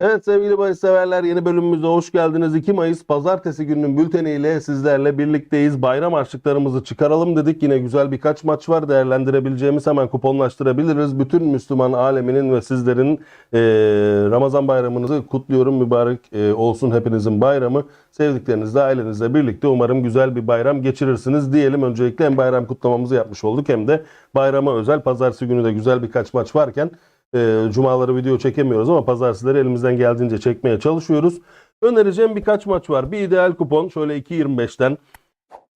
Evet sevgili bahis severler yeni bölümümüze hoş geldiniz. 2 Mayıs pazartesi gününün bülteniyle sizlerle birlikteyiz. Bayram harçlıklarımızı çıkaralım dedik. Yine güzel birkaç maç var değerlendirebileceğimiz hemen kuponlaştırabiliriz. Bütün Müslüman aleminin ve sizlerin eee, Ramazan bayramınızı kutluyorum. Mübarek eee, olsun hepinizin bayramı. Sevdiklerinizle ailenizle birlikte umarım güzel bir bayram geçirirsiniz diyelim. Öncelikle hem bayram kutlamamızı yapmış olduk hem de bayrama özel pazartesi günü de güzel birkaç maç varken e, cumaları video çekemiyoruz ama pazartesileri elimizden geldiğince çekmeye çalışıyoruz. Önereceğim birkaç maç var. Bir ideal kupon şöyle 2.25'ten.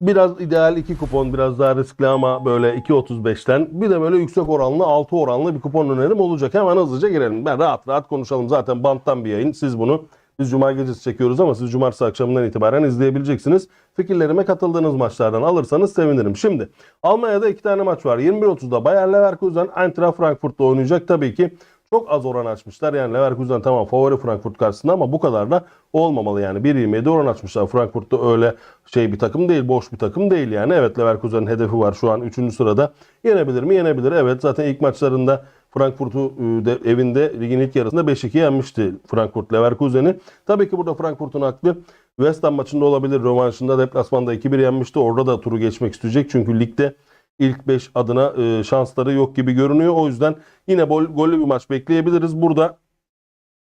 Biraz ideal 2 kupon biraz daha riskli ama böyle 2.35'ten. Bir de böyle yüksek oranlı 6 oranlı bir kupon önerim olacak. Hemen hızlıca girelim. Ben rahat rahat konuşalım. Zaten banttan bir yayın. Siz bunu biz cuma gecesi çekiyoruz ama siz cumartesi akşamından itibaren izleyebileceksiniz. Fikirlerime katıldığınız maçlardan alırsanız sevinirim. Şimdi Almanya'da iki tane maç var. 21.30'da Bayer Leverkusen Eintracht Frankfurt'ta oynayacak. Tabii ki çok az oran açmışlar. Yani Leverkusen tamam favori Frankfurt karşısında ama bu kadar da olmamalı yani. 1.27 oran açmışlar. Frankfurt'ta öyle şey bir takım değil, boş bir takım değil yani. Evet Leverkusen'in hedefi var şu an 3. sırada. Yenebilir mi? Yenebilir. Evet zaten ilk maçlarında Frankfurt'u e, de, evinde ligin ilk yarısında 5-2 yenmişti Frankfurt Leverkusen'i. Tabii ki burada Frankfurt'un aklı West Ham maçında olabilir. Rövanşında deplasmanda 2-1 yenmişti. Orada da turu geçmek isteyecek. Çünkü ligde ilk 5 adına e, şansları yok gibi görünüyor. O yüzden yine bol, gollü bir maç bekleyebiliriz. Burada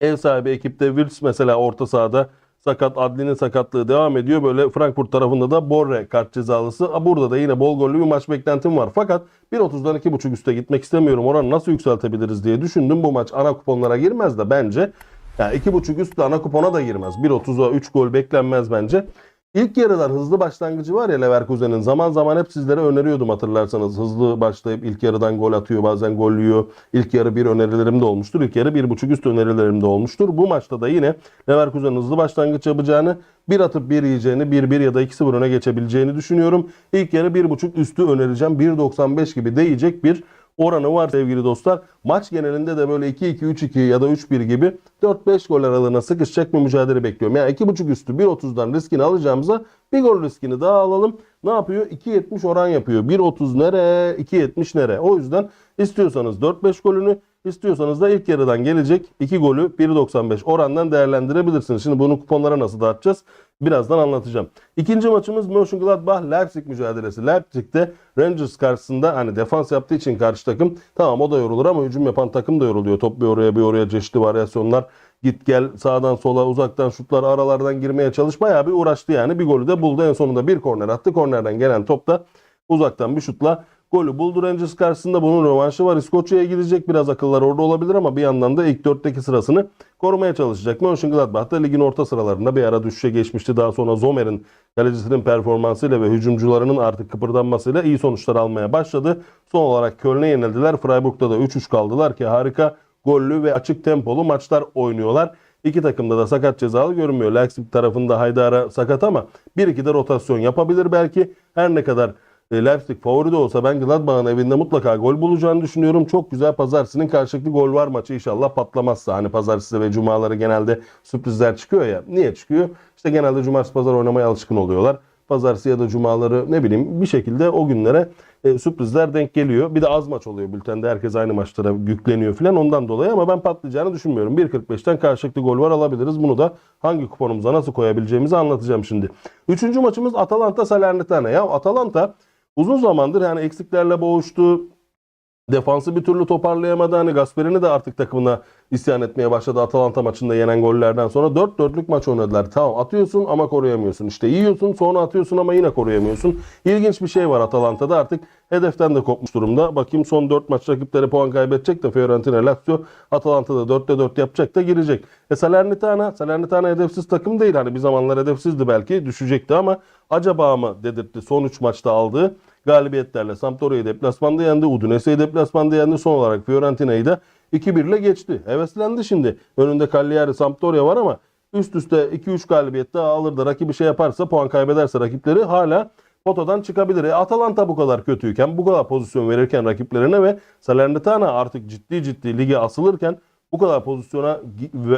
ev sahibi ekipte Wirtz mesela orta sahada sakat Adli'nin sakatlığı devam ediyor. Böyle Frankfurt tarafında da Borre kart cezalısı. Burada da yine bol gollü bir maç beklentim var. Fakat 1.30'dan 2.5 üste gitmek istemiyorum. Oranı nasıl yükseltebiliriz diye düşündüm. Bu maç ana kuponlara girmez de bence yani 2.5 üst de ana kupona da girmez. 1.30'a 3 gol beklenmez bence. İlk yarıdan hızlı başlangıcı var ya Leverkusen'in zaman zaman hep sizlere öneriyordum hatırlarsanız. Hızlı başlayıp ilk yarıdan gol atıyor bazen gol yiyor. İlk yarı bir önerilerim de olmuştur. İlk yarı bir buçuk üst önerilerim de olmuştur. Bu maçta da yine Leverkusen hızlı başlangıç yapacağını, bir atıp bir yiyeceğini, 1-1 ya da 2-0 öne geçebileceğini düşünüyorum. İlk yarı bir buçuk üstü önereceğim. 1.95 gibi değecek bir oranı var sevgili dostlar. Maç genelinde de böyle 2-2-3-2 ya da 3-1 gibi 4-5 gol aralığına sıkışacak bir mücadele bekliyorum. Yani 2.5 üstü 1.30'dan riskini alacağımıza bir gol riskini daha alalım. Ne yapıyor? 2.70 oran yapıyor. 1.30 nere? 2.70 nere? O yüzden istiyorsanız 4-5 golünü istiyorsanız da ilk yarıdan gelecek 2 golü 1.95 orandan değerlendirebilirsiniz. Şimdi bunu kuponlara nasıl dağıtacağız? Birazdan anlatacağım. İkinci maçımız Mönchengladbach Leipzig mücadelesi. Leipzig'te Rangers karşısında hani defans yaptığı için karşı takım tamam o da yorulur ama hücum yapan takım da yoruluyor. Top bir oraya bir oraya çeşitli varyasyonlar. Git gel sağdan sola uzaktan şutlar aralardan girmeye çalış. Bayağı bir uğraştı yani. Bir golü de buldu. En sonunda bir korner attı. Kornerden gelen top da uzaktan bir şutla golü buldu Rangers karşısında. Bunun rövanşı var. İskoçya'ya gidecek. Biraz akıllar orada olabilir ama bir yandan da ilk dörtteki sırasını korumaya çalışacak. Mönchengladbach da ligin orta sıralarında bir ara düşüşe geçmişti. Daha sonra Zomer'in kalecisinin performansıyla ve hücumcularının artık kıpırdanmasıyla iyi sonuçlar almaya başladı. Son olarak Köln'e yenildiler. Freiburg'da da 3-3 kaldılar ki harika gollü ve açık tempolu maçlar oynuyorlar. İki takımda da sakat cezalı görünmüyor. Leipzig tarafında Haydar'a sakat ama 1-2 de rotasyon yapabilir belki. Her ne kadar Leipzig favori de olsa ben Gladbach'ın evinde mutlaka gol bulacağını düşünüyorum. Çok güzel pazartesinin karşılıklı gol var maçı inşallah patlamazsa. Hani pazartesi ve cumaları genelde sürprizler çıkıyor ya. Niye çıkıyor? İşte genelde cumartesi pazar oynamaya alışkın oluyorlar. Pazartesi ya da cumaları ne bileyim bir şekilde o günlere e, sürprizler denk geliyor. Bir de az maç oluyor bültende. Herkes aynı maçlara yükleniyor falan ondan dolayı ama ben patlayacağını düşünmüyorum. 1.45'ten karşılıklı gol var alabiliriz. Bunu da hangi kuponumuza nasıl koyabileceğimizi anlatacağım şimdi. Üçüncü maçımız Atalanta Salernitana. Ya Atalanta uzun zamandır yani eksiklerle boğuştu. Defansı bir türlü toparlayamadı. Hani Gasperini de artık takımına isyan etmeye başladı Atalanta maçında yenen gollerden sonra. 4 dörtlük maç oynadılar. Tamam atıyorsun ama koruyamıyorsun. İşte yiyorsun sonra atıyorsun ama yine koruyamıyorsun. İlginç bir şey var Atalanta'da artık hedeften de kopmuş durumda. Bakayım son 4 maç rakipleri puan kaybedecek de Fiorentina, Lazio Atalanta'da 4'te 4 yapacak da girecek. E Salernitana, Salernitana hedefsiz takım değil. Hani bir zamanlar hedefsizdi belki düşecekti ama acaba mı dedirtti son 3 maçta aldığı galibiyetlerle Sampdoria'yı deplasmanda yendi. Udinese'yi deplasmanda yendi. Son olarak Fiorentina'yı da 2-1 ile geçti. Heveslendi şimdi. Önünde Cagliari, Sampdoria var ama üst üste 2-3 galibiyet daha alır da rakibi şey yaparsa puan kaybederse rakipleri hala potadan çıkabilir. E, Atalanta bu kadar kötüyken bu kadar pozisyon verirken rakiplerine ve Salernitana artık ciddi ciddi lige asılırken bu kadar pozisyona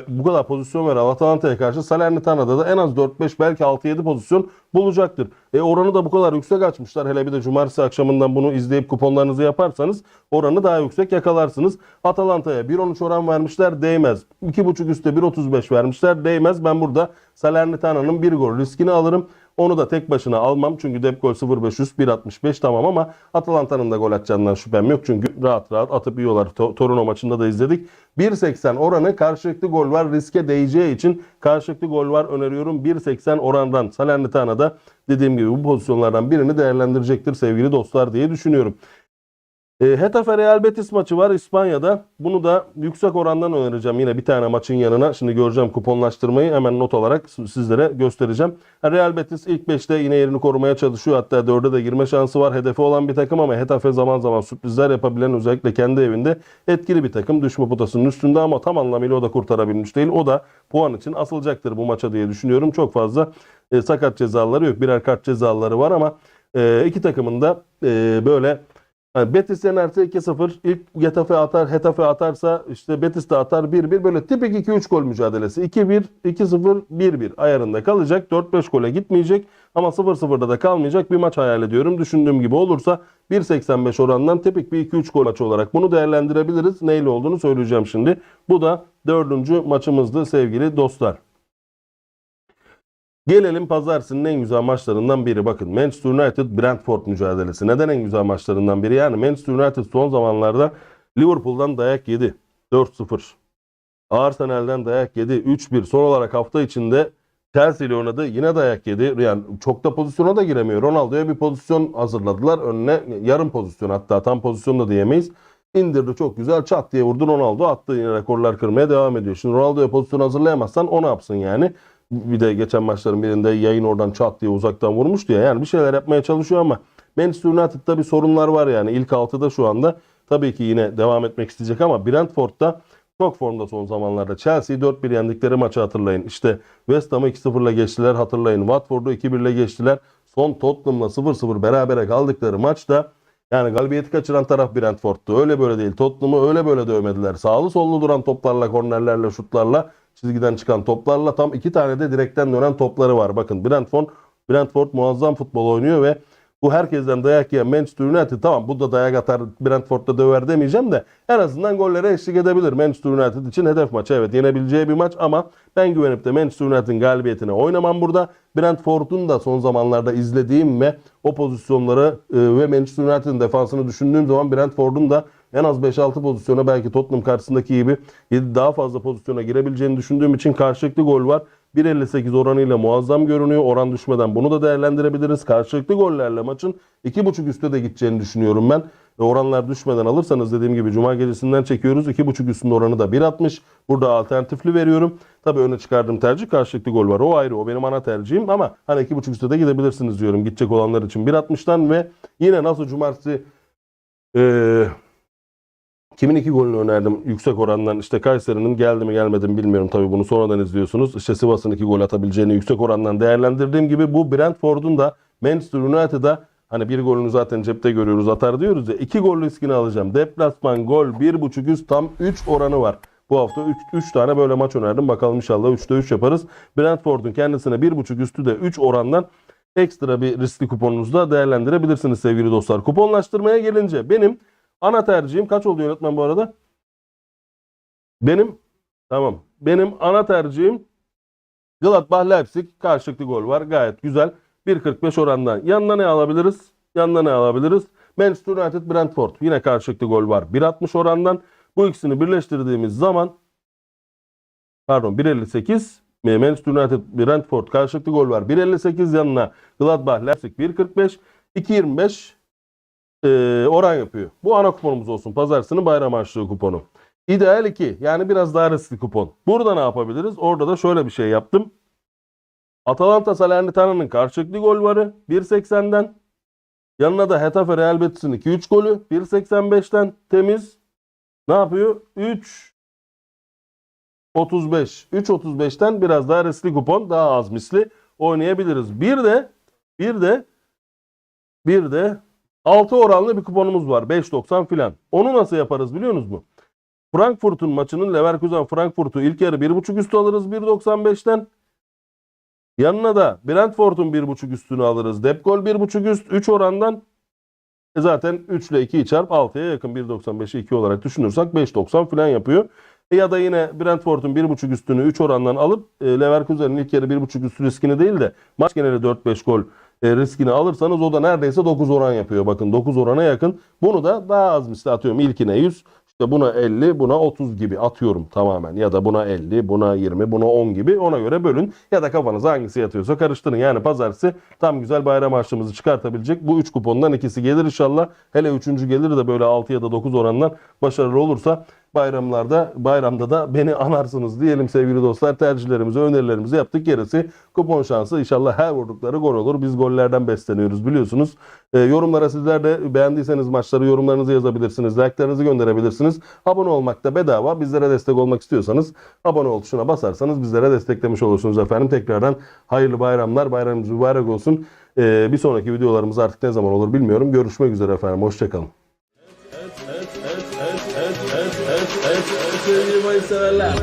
bu kadar pozisyon veren Atalanta'ya karşı Salernitano'da da en az 4-5 belki 6-7 pozisyon bulacaktır. E oranı da bu kadar yüksek açmışlar. Hele bir de cumartesi akşamından bunu izleyip kuponlarınızı yaparsanız oranı daha yüksek yakalarsınız. Atalanta'ya 1.13 oran vermişler değmez. 2.5 üstte 1.35 vermişler değmez. Ben burada Salernitano'nun bir gol riskini alırım. Onu da tek başına almam çünkü dep gol 0.5 üst 1.65 tamam ama Atalanta'nın da gol atacağından şüphem yok. Çünkü rahat rahat atıp yiyorlar. To- Torino maçında da izledik. 1.80 oranı karşılıklı gol var riske değeceği için karşılıklı gol var öneriyorum. 1.80 orandan Salernitano'da dediğim gibi bu pozisyonlardan birini değerlendirecektir sevgili dostlar diye düşünüyorum. E, Hetafe Real Betis maçı var İspanya'da. Bunu da yüksek orandan önereceğim. Yine bir tane maçın yanına. Şimdi göreceğim kuponlaştırmayı. Hemen not olarak sizlere göstereceğim. Real Betis ilk 5'te yine yerini korumaya çalışıyor. Hatta 4'e de girme şansı var. Hedefi olan bir takım ama Hetafe zaman zaman sürprizler yapabilen özellikle kendi evinde etkili bir takım. Düşme potasının üstünde ama tam anlamıyla o da kurtarabilmiş değil. O da puan için asılacaktır bu maça diye düşünüyorum. Çok fazla e, sakat cezaları yok. Birer kart cezaları var ama e, iki takımın da e, böyle yani Betis yenerse 2-0, ilk Getafe atar, Hetafe atarsa işte Betis de atar 1-1 böyle tipik 2-3 gol mücadelesi. 2-1, 2-0, 1-1 ayarında kalacak. 4-5 gole gitmeyecek ama 0-0'da da kalmayacak bir maç hayal ediyorum. Düşündüğüm gibi olursa 1.85 orandan tipik bir 2-3 gol maçı olarak bunu değerlendirebiliriz. Neyle olduğunu söyleyeceğim şimdi. Bu da dördüncü maçımızdı sevgili dostlar. Gelelim pazartesinin en güzel maçlarından biri. Bakın Manchester United Brentford mücadelesi. Neden en güzel maçlarından biri? Yani Manchester United son zamanlarda Liverpool'dan dayak yedi. 4-0. Arsenal'den dayak yedi. 3-1. Son olarak hafta içinde Chelsea ile oynadı. Yine dayak yedi. Yani çok da pozisyona da giremiyor. Ronaldo'ya bir pozisyon hazırladılar. Önüne yarım pozisyon hatta tam pozisyon da diyemeyiz. İndirdi çok güzel çat diye vurdu Ronaldo attı yine rekorlar kırmaya devam ediyor. Şimdi Ronaldo'ya pozisyon hazırlayamazsan o ne yapsın yani? Bir de geçen maçların birinde yayın oradan çat diye uzaktan vurmuştu ya. Yani bir şeyler yapmaya çalışıyor ama Manchester United'da bir sorunlar var yani. İlk altıda şu anda tabii ki yine devam etmek isteyecek ama Brentford'da çok formda son zamanlarda. Chelsea'yi 4-1 yendikleri maçı hatırlayın. İşte West Ham'ı 2-0'la geçtiler hatırlayın. Watford'u 2-1'le geçtiler. Son Tottenham'la 0-0 berabere kaldıkları maçta yani galibiyeti kaçıran taraf Brentford'tu. Öyle böyle değil. Tottenham'ı öyle böyle dövmediler. Sağlı sollu duran toplarla, kornerlerle, şutlarla, çizgiden çıkan toplarla tam iki tane de direkten dönen topları var. Bakın Brentford, Brentford muazzam futbol oynuyor ve bu herkesten dayak yiyen Manchester United tamam bu da dayak atar Brentford'da döver demeyeceğim de en azından gollere eşlik edebilir. Manchester United için hedef maçı evet yenebileceği bir maç ama ben güvenip de Manchester United'ın galibiyetine oynamam burada. Brentford'un da son zamanlarda izlediğim ve o pozisyonları e, ve Manchester United'ın defansını düşündüğüm zaman Brentford'un da en az 5-6 pozisyona belki Tottenham karşısındaki gibi 7 daha fazla pozisyona girebileceğini düşündüğüm için karşılıklı gol var. 1.58 oranıyla muazzam görünüyor. Oran düşmeden bunu da değerlendirebiliriz. Karşılıklı gollerle maçın 2.5 üstte de gideceğini düşünüyorum ben. Ve oranlar düşmeden alırsanız dediğim gibi Cuma gecesinden çekiyoruz. 2.5 üstünde oranı da 1.60. Burada alternatifli veriyorum. Tabii öne çıkardığım tercih karşılıklı gol var. O ayrı. O benim ana tercihim ama hani 2.5 üstte de gidebilirsiniz diyorum. Gidecek olanlar için 1.60'tan ve yine nasıl cumartesi eee Kimin iki golünü önerdim yüksek orandan? İşte Kayseri'nin geldi mi gelmedi mi bilmiyorum tabii bunu sonradan izliyorsunuz. İşte Sivas'ın iki gol atabileceğini yüksek orandan değerlendirdiğim gibi bu Brentford'un da Manchester United'a hani bir golünü zaten cepte görüyoruz atar diyoruz ya iki gol riskini alacağım. Deplasman gol 1.5 üst tam 3 oranı var. Bu hafta 3 tane böyle maç önerdim. Bakalım inşallah 3'te 3 yaparız. Brentford'un kendisine 1.5 üstü de 3 orandan ekstra bir riskli kuponunuzda değerlendirebilirsiniz sevgili dostlar. Kuponlaştırmaya gelince benim Ana tercihim kaç oldu yönetmen bu arada? Benim tamam. Benim ana tercihim Gladbach Leipzig karşılıklı gol var. Gayet güzel. 1.45 orandan. Yanına ne alabiliriz? Yanına ne alabiliriz? Manchester United Brentford. Yine karşılıklı gol var. 1.60 orandan. Bu ikisini birleştirdiğimiz zaman pardon 1.58 Manchester United Brentford karşılıklı gol var. 1.58 yanına Gladbach Leipzig 1.45 2.25 e, oran yapıyor. Bu ana kuponumuz olsun. Pazartesinin bayram harçlığı kuponu. İdeal 2. Yani biraz daha riskli kupon. Burada ne yapabiliriz? Orada da şöyle bir şey yaptım. Atalanta Salernitano'nun karşılıklı gol varı 1.80'den. Yanına da Hetafe Real Betis'in 2-3 golü 1.85'ten temiz. Ne yapıyor? 3 35. 3.35'ten biraz daha riskli kupon, daha az misli oynayabiliriz. Bir de bir de bir de 6 oranlı bir kuponumuz var. 5.90 filan. Onu nasıl yaparız biliyor musunuz mu? Frankfurt'un maçının Leverkusen Frankfurt'u ilk yarı 1.5 üstü alırız 1.95'ten. Yanına da Brentford'un 1.5 üstünü alırız. Dep gol 1.5 üst 3 orandan. E zaten 3 ile 2'yi çarp 6'ya yakın 1.95'i 2 olarak düşünürsek 5.90 falan yapıyor. E ya da yine Brentford'un 1.5 üstünü 3 orandan alıp e, Leverkusen'in ilk yarı 1.5 üstü riskini değil de maç geneli 4-5 gol e, riskini alırsanız o da neredeyse 9 oran yapıyor. Bakın 9 orana yakın. Bunu da daha az misli atıyorum. İlkine 100, işte buna 50, buna 30 gibi atıyorum tamamen. Ya da buna 50, buna 20, buna 10 gibi ona göre bölün. Ya da kafanıza hangisi yatıyorsa karıştırın. Yani pazartesi tam güzel bayram harçlığımızı çıkartabilecek. Bu 3 kupondan ikisi gelir inşallah. Hele üçüncü gelir de böyle 6 ya da 9 orandan başarılı olursa bayramlarda bayramda da beni anarsınız diyelim sevgili dostlar. Tercihlerimizi, önerilerimizi yaptık. Gerisi kupon şansı inşallah her vurdukları gol olur. Biz gollerden besleniyoruz biliyorsunuz. E, yorumlara sizler de beğendiyseniz maçları yorumlarınızı yazabilirsiniz. Like'larınızı gönderebilirsiniz. Abone olmak da bedava. Bizlere destek olmak istiyorsanız abone ol tuşuna basarsanız bizlere desteklemiş olursunuz efendim. Tekrardan hayırlı bayramlar. Bayramımız mübarek olsun. E, bir sonraki videolarımız artık ne zaman olur bilmiyorum. Görüşmek üzere efendim. Hoşçakalın. Sevgili Mayıs severler.